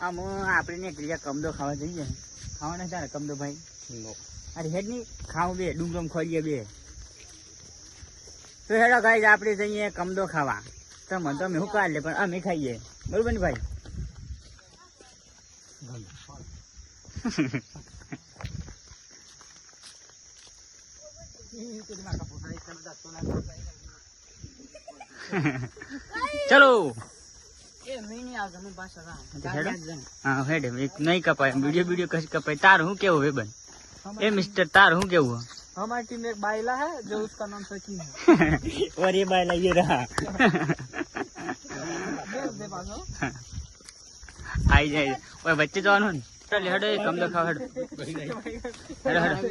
આમ આપણે ને ક્રિયા કમદો ખાવા જઈએ. ખાવાના તારે કમદો ભાઈ? અરે હેડની ખાવું બે ડુંગરમ ખોરીએ બે. તો હેડો ગાઈ આપણે જઈએ કમદો ખાવા. તમે તમે હું કાઢ લે પણ અમે ખાઈએ. બરોબર ને ભાઈ? ચલો. હા હેડ એક નહીં કપાય વિડીયો વિડીયો કશ કપાય તાર હું કેવું હે બન ए मिस्टर तार हूँ क्या हुआ हमारी टीम में एक बाइला है जो उसका नाम सचिन है और ये बायला ये रहा दे दे पासो आई जाए ओए बच्चे तो आनो चल हटो ये कम दो खाओ हटो हटो हटो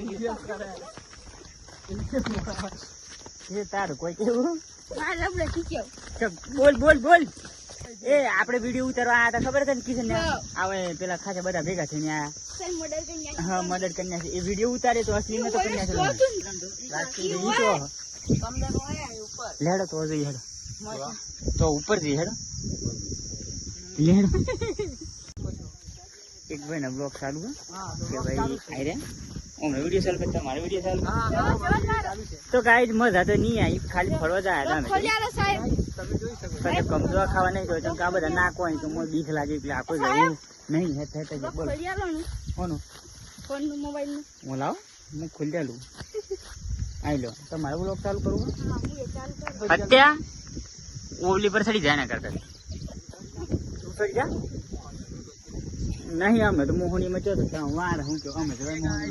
ये तार कोई કેવું ચલ, બોલ બોલ બોલ એ આપણે વીડિયો ઉતારવા આયા હતા ખબર તને કિશન આવે પેલા ખાસા બધા ભેગા થઈને આયા. હા મદદ કન્યા છે એ વીડિયો ઉતારે તો અસલી ને. તો કન્યા છે તો લેડો તો જઈ હેડો. તો ઉપર જઈ હેડો. લેડો. એક ભાઈ ના બ્લોક ચાલુ હે કે ભાઈ આઈ રે હમણાં વીડિયો ચાલુ પછી મારો વીડિયો ચાલુ તો ગાઈડ મજા તો નહીં આવી. ખાલી ફરવા જાય હતા તમે કમજોર ખાવા નહીં જોયું કે આ બધા નાખવા તો મને બીક લાગે એટલે આખો જવું નહીં થાય તો બોલ. મોબાઈલ હું લાવ? હું ખુલ્લી લઉં આવી લો. તમારે ચાલુ કરવું અત્યારે ઓવલી પર સડી જાય ના કરતા. સડી જા? નહીં અમે તો મોહની માં ચોથો ત્યાં વાર હું કે અમે તો મોહની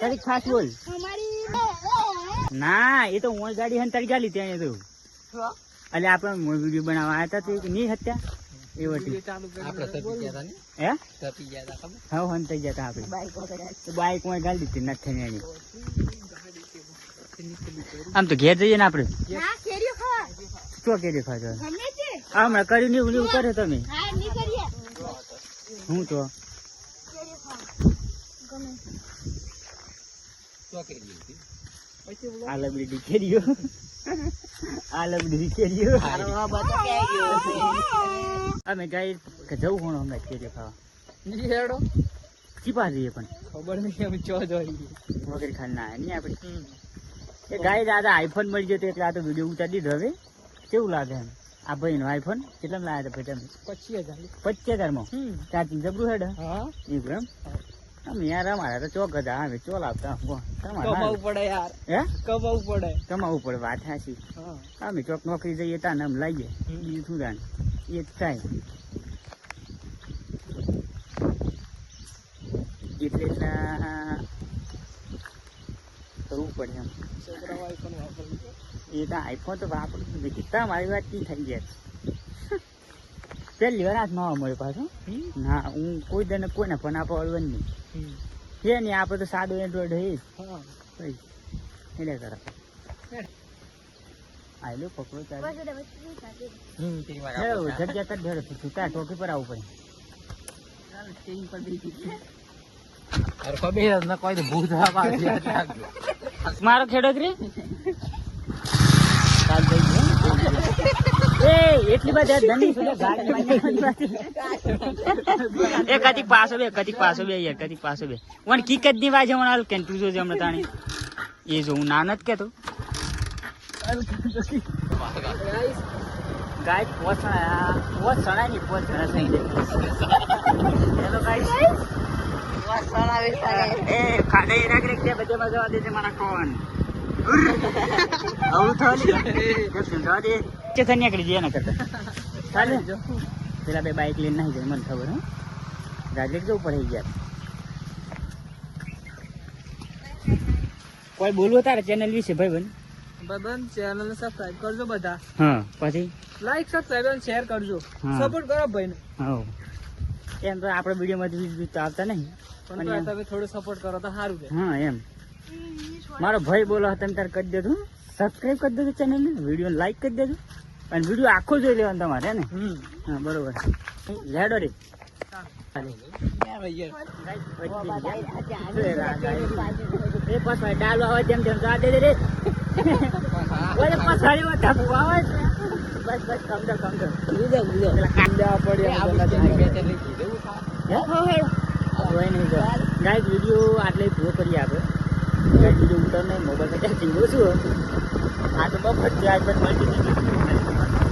તારી ખાસ બોલ. ના એ તો હું ગાડી હંતારી ગાલી ત્યાં એ તો. એટલે આપણે વીડિયો બનાવવા આવ્યા હતા તે નહીં હત્યા? એ વટી ચાલુ આપણે તપી ગયા હતા ને? હે? તપી ગયા હતા ખબર? હા આપણે. તો બાઈકમાં ગાલી દીધી નથી એની. આમ તો ઘેર જઈએ ને આપણે. શું કેરી ખાજો હમણાં કરી ની ઉલી કરે તમે. હું તો? આ લબડી કેરીઓ આ લબડી કેરીઓ અમે ગાઈ કે જવું હોણ અમે કેરીઓ ખાવા? ચીપા જઈએ પણ? ખબર નહીં અમે ચો જોઈ વગર ખાન ના નહીં આપણે. એ ગાય દાદા આઈફોન મળી જતો એટલે આ તો વીડિયો ઉતારી દીધો હવે. કેવું લાગે એમ? આ ભાઈનો આઈફોન કેટલા લાવ્યા હતા ભાઈ તમે પછી હજાર પચીસ હજારમાં હમ ચાર્જિંગ જબરું હેડ હા એવું એમ આમ યાર અમારા તો ચોક હતા હવે ચોલ આવતા કોણ? તમારે કમાવું હારું. પડે યાર હે કમાવું પડે કમાવું પડે વાત હાચી હા અમે ચોક નોકરી જઈએ તા ને આમ લાવીએ હમ. બીજું શું જાણે એ જ થાય એટલે એટલા કરવું પડે એમ. એ તો આઈફોન તો વાપરું જ કેટલા મારી વાત કી થઈ ગયા પહેલી વાર હાથ માવા મળે પાછો. ના હું કોઈ દને કોઈને ફોન આપો અળવન નહીં. છે નહીં આપણે તો સાદો એન્ડ્રોઈડ હોય એટલે કરા આયલો પકડો ચાલે. જગ્યા કર ઢેડો પછી તાર ટોકી પર આવવું અરે ખબર ન કોઈ તો ભૂત મારો ખેડો રે? કાલ એ એટલી બધી ગાડી. કદી પાછો બે કદી પાછો બે યાર કદી પાછો બે. વન કિકત કદી વાજે વણ હાલ કેન તું જોજે હમણાં તાણી. એ જો હું નાનો જ કેતો. ગાય પોસણા પોસણા ની પોસણા થઈ જાય. હેલો ગાય એ ખાડે રાખ રે કે બધે મજા દે છે મારા કોણ આવું થવાની દે. કે તને નીકળી જઈએ ના કરતા. ચાલે? પેલા બે બાઈક લઈને નહીં જાય મને ખબર હો. ગાજેટ જવું પડે ગયા કોઈ બોલવું તારે ચેનલ વિશે ભાઈ બન બધાને ચેનલ ને સબસ્ક્રાઇબ કરજો બધા. હા પછી? લાઈક સબસ્ક્રાઇબ અને શેર કરજો. સપોર્ટ કરો ભાઈને. હા. એમ તો આપણે વિડીયોમાં વીજ તો આવતા નહીં. પણ તમે થોડું સપોર્ટ કરો તો સારું છે. હા એમ. મારો ભાઈ બોલો તમે તારે કરી દેજો. સબસ્ક્રાઈબ કરી દેજો ચેનલ ને વીડિયો લાઈક કરી દેજો. અને વીડિયો આખો જોઈ લેવાનો તમારે ને? હા બરોબર. લેડો રે. ચાલે. યાર યાર ડાલો આવે તેમ તેમ આ દે રે. ઓલે પછાડીમાં ધક્કો આવે છે. બસ બસ કમ દો લીધો લીધો કાંદા પડ્યા ગાઈસ વીડિયો આટલે પૂરો કરી આપણે. ગાઈસ વીડિયો ઉતર નહીં મોબાઈલ ચાર્જિંગ ઓછું આ તો બફર છે આઈપેડ મલ્ટી